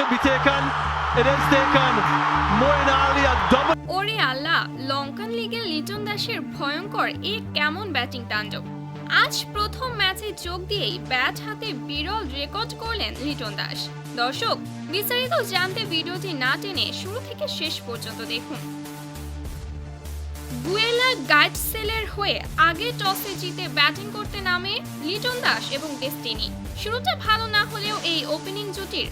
should be taken. It is taken. Moeen Ali, a dominant. ওরে আল্লাহ লঙ্কান লিগের লিটন দাসের ভয়ঙ্কর এ কেমন ব্যাটিং তাণ্ডব আজ প্রথম ম্যাচে যোগ দিয়েই ব্যাট হাতে বিরল রেকর্ড করলেন লিটন দাস দর্শক বিস্তারিত জানতে ভিডিওটি না টেনে শুরু থেকে শেষ পর্যন্ত দেখুন গুয়েলা গাইডসেলের হয়ে আগে টসে জিতে ব্যাটিং করতে নামে লিটন দাস এবং ডেস্টিনি শুরুটা ভালো না হলেও এই ওপেনিং জুটির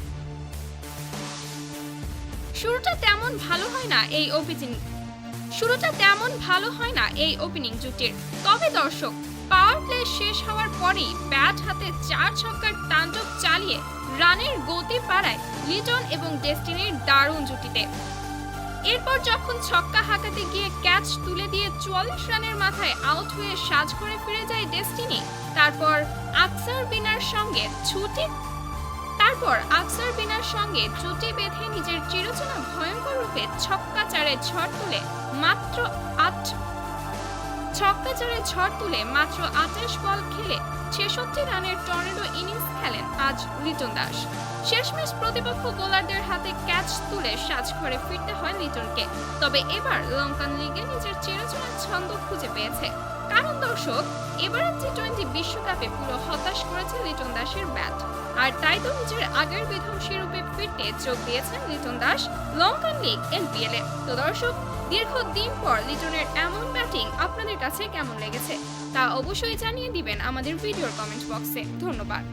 শুরুটা তেমন ভালো হয় না এই ওপেনিং শুরুটা তেমন ভালো হয় না এই ওপেনিং জুটির। তবে দর্শক পাওয়ার প্লে শেষ হওয়ার পরেই ব্যাট হাতে চার ছক্কার তাণ্ডব চালিয়ে রানের গতি পাড়ায় লিটন এবং ডেস্টিনির দারুণ জুটিতে। এরপর যখন ছক্কা হাঁকাতে গিয়ে ক্যাচ তুলে দিয়ে চুয়াল্লিশ রানের মাথায় আউট হয়ে সাজ করে ফিরে যায় ডেস্টিনি, তারপর আকসার বিনার সঙ্গে ছুটি তারপর আকসার বিনার সঙ্গে জুটি বেঁধে নিজের চিরচেনা ভয়ঙ্কর রূপে ছক্কা চারে ঝড় তুলে মাত্র আট ছক্কা চারে ঝড় তুলে মাত্র আঠাশ বল খেলে ছেষট্টি রানের টর্নেডো ইনিংস আজ লিটন দাস। শেষমেশ প্রতিপক্ষ বোলারদের হাতে ক্যাচ তুলে সাজ সাজঘরে ফিরতে হয় লিটনকে। তবে এবার লঙ্কান লিগে নিজের চিরচেনা ছন্দ খুঁজে পেয়েছে। কারণ দর্শক, এবারের টি টোয়েন্টি বিশ্বকাপে পুরো হতাশ করেছে লিটন দাসের ব্যাট। আর তাই তো নিজের আগের বিধ্বংসী রূপে ফিরতে যোগ দিয়েছেন লিটন দাস লঙ্কান লিগ এনপিএল এ। তো দর্শক, দীর্ঘদিন পর লিটনের এমন ব্যাটিং আপনাদের কাছে কেমন লেগেছে? তা অবশ্যই জানিয়ে দিবেন আমাদের ভিডিওর কমেন্ট বক্সে। ধন্যবাদ।